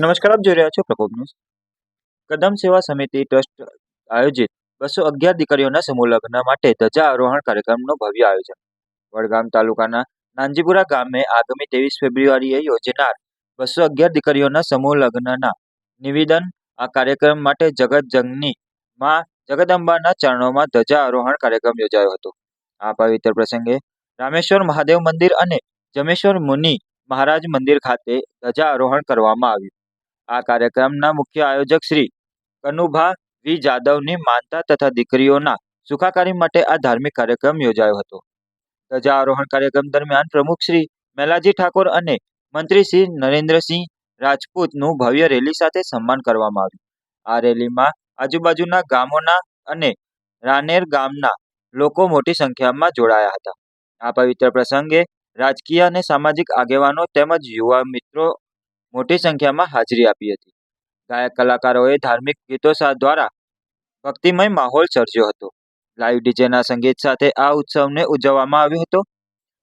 નમસ્કાર, આપ જોઈ રહ્યા છો પ્રકોપ ન્યૂઝ. કદમ સેવા સમિતિ ટ્રસ્ટ આયોજિત બસો અગિયાર દીકરીઓના સમૂહ લગ્ન માટે આરોહણ કાર્યક્રમનું ભવ્ય આયોજન. વડગામ તાલુકાના નાનજીપુરા ગામે આગામી ત્રેવીસ ફેબ્રુઆરીએ યોજનાર બસો અગિયાર દીકરીઓના સમૂહ લગ્નના નિવેદન આ કાર્યક્રમ માટે જગતમાં જગદંબાના ચરણોમાં ધજા આરોહણ કાર્યક્રમ યોજાયો હતો. આ પવિત્ર પ્રસંગે રામેશ્વર મહાદેવ મંદિર અને જમેશ્વર મુનિ મહારાજ મંદિર ખાતે ધજા આરોહણ કરવામાં આવ્યું. આ કાર્યક્રમના મુખ્ય આયોજક શ્રી કનુભા વી જાદવની માનતા તથા દીકરીઓના સુખાકારી માટે આ ધાર્મિક કાર્યક્રમ યોજાયો હતો. ધજા આરોહણ કાર્યક્રમ દરમિયાન પ્રમુખ શ્રી મેલાજી ઠાકોર અને મંત્રી શ્રી નરેન્દ્રસિંહ રાજપૂતનું ભવ્ય રેલી સાથે સન્માન કરવામાં આવ્યું. આ રેલીમાં આજુબાજુના ગામોના અને રાનેર ગામના લોકો મોટી સંખ્યામાં જોડાયા હતા. આ પવિત્ર પ્રસંગે રાજકીય અને સામાજિક આગેવાનો તેમજ યુવા મિત્રો મોટી સંખ્યામાં હાજરી આપી હતી. ગાયક કલાકારોએ ધાર્મિક ગીતો દ્વારા ભક્તિમય માહોલ સર્જ્યો હતો. લાઈવ ડીજેના સંગીત સાથે આ ઉત્સવને ઉજવવામાં આવ્યો હતો.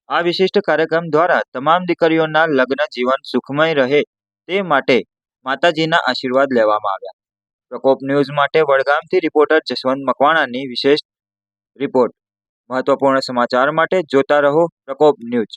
આ વિશિષ્ટ કાર્યક્રમ દ્વારા તમામ દીકરીઓના લગ્ન જીવન સુખમય રહે તે માટે માતાજીના આશીર્વાદ લેવામાં આવ્યા. પ્રકોપ ન્યૂઝ માટે વડગામથી રિપોર્ટર જસવંત મકવાણાની વિશેષ રિપોર્ટ. મહત્વપૂર્ણ સમાચાર માટે જોતા રહો પ્રકોપ ન્યૂઝ.